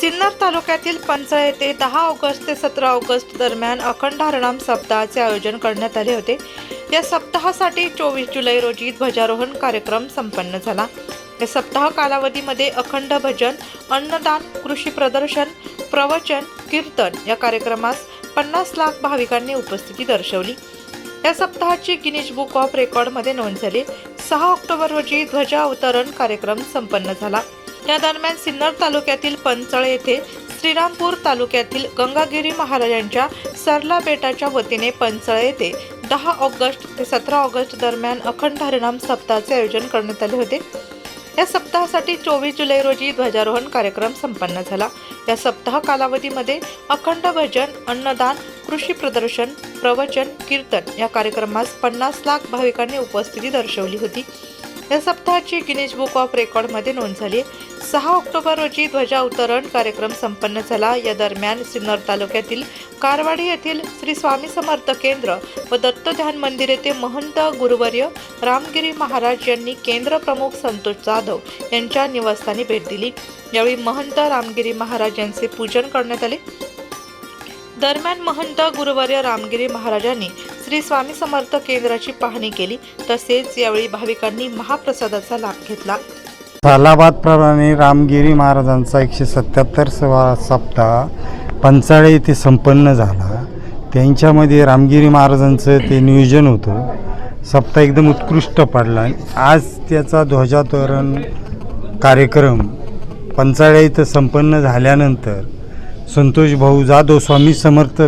सिन्नर तालुक्यातील पंचळ येथे दहा ऑगस्ट ते सतरा ऑगस्ट दरम्यान अखंड हरणाम सप्ताहाचे आयोजन करण्यात आले होते. या सप्ताहासाठी चोवीस जुलै रोजी ध्वजारोहण कार्यक्रम संपन्न झाला. या सप्ताह कालावधीमध्ये अखंड भजन अन्नदान कृषी प्रदर्शन प्रवचन कीर्तन या कार्यक्रमास पन्नास लाख भाविकांनी उपस्थिती दर्शवली. या सप्ताहाची गिनीज बुक ऑफ रेकॉर्डमध्ये नोंद झाली. सहा ऑक्टोबर रोजी ध्वजा अवतरण कार्यक्रम संपन्न झाला. या दरम्यान सिन्नर तालुक्यातील पंचळ येथे श्रीरामपूर तालुक्यातील गंगागिरी महाराजांच्या सरला बेटाच्या वतीने पंचळ येथे दहा ऑगस्ट ते सतरा ऑगस्ट दरम्यान अखंड हरिणाम सप्ताहाचे आयोजन करण्यात आले होते. या सप्ताहासाठी चोवीस जुलै रोजी ध्वजारोहण कार्यक्रम संपन्न झाला. या सप्ताह कालावधीमध्ये अखंड भजन अन्नदान कृषी प्रदर्शन प्रवचन कीर्तन या कार्यक्रमास पन्नास लाख भाविकांनी उपस्थिती दर्शवली होती. या सप्ताहाची गिनीज बुक ऑफ रेकॉर्डमध्ये नोंद झाली सहा ऑक्टोबर रोजी ध्वजावतरण कार्यक्रम संपन्न झाला. या दरम्यान सिन्नर तालुक्यातील कारवाडी येथील श्री स्वामी समर्थ केंद्र व दत्त ध्यान मंदिर येथे महंत गुरुवर्य रामगिरी महाराज यांनी केंद्र प्रमुख संतोष जाधव यांच्या निवासस्थानी भेट दिली. यावेळी महंत रामगिरी महाराज यांचे पूजन करण्यात आले. दरम्यान महंत गुरुवर्य रामगिरी महाराजांनी श्री स्वामी समर्थ केंद्राची पाहणी केली. तसेच यावेळी भाविकांनी महाप्रसादाचा लाभ घेतला. सालाबादप्रमाणे रामगिरी महाराजांचा एकशे सत्याहत्तर सवा सप्ताह पंचाळे येथे संपन्न झाला. त्यांच्यामध्ये रामगिरी महाराजांचं ते नियोजन होतं. सप्ताह एकदम उत्कृष्ट पडला. आज त्याचा ध्वजातोरण कार्यक्रम पंचाळे इथं संपन्न झाल्यानंतर संतोष भाऊ जाधव स्वामी समर्थ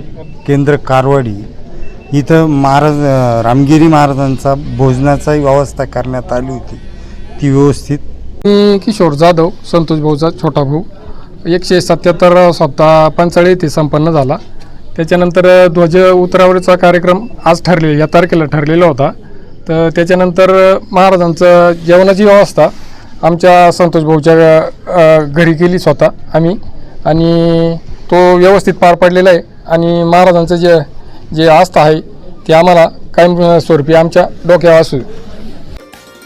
केंद्र कारवाडी इथं महाराज रामगिरी महाराजांचा भोजनाचाही व्यवस्था करण्यात आली होती. ती व्यवस्थित मी किशोर जाधव संतोष भाऊचा छोटा भाऊ. एकशे सत्याहत्तर स्वतः पंचाळी ते संपन्न झाला. त्याच्यानंतर ध्वज उतरावरचा कार्यक्रम आज ठरले या तारखेला ठरलेला होता. तर त्याच्यानंतर महाराजांचं जेवणाची व्यवस्था आमच्या संतोष भाऊच्या घरी केली स्वतः आम्ही. आणि तो व्यवस्थित पार पडलेला आहे. आणि महाराजांचं जे जे आस्था आहे ते आम्हाला कायम स्वरूपी आमच्या डोक्यावर असू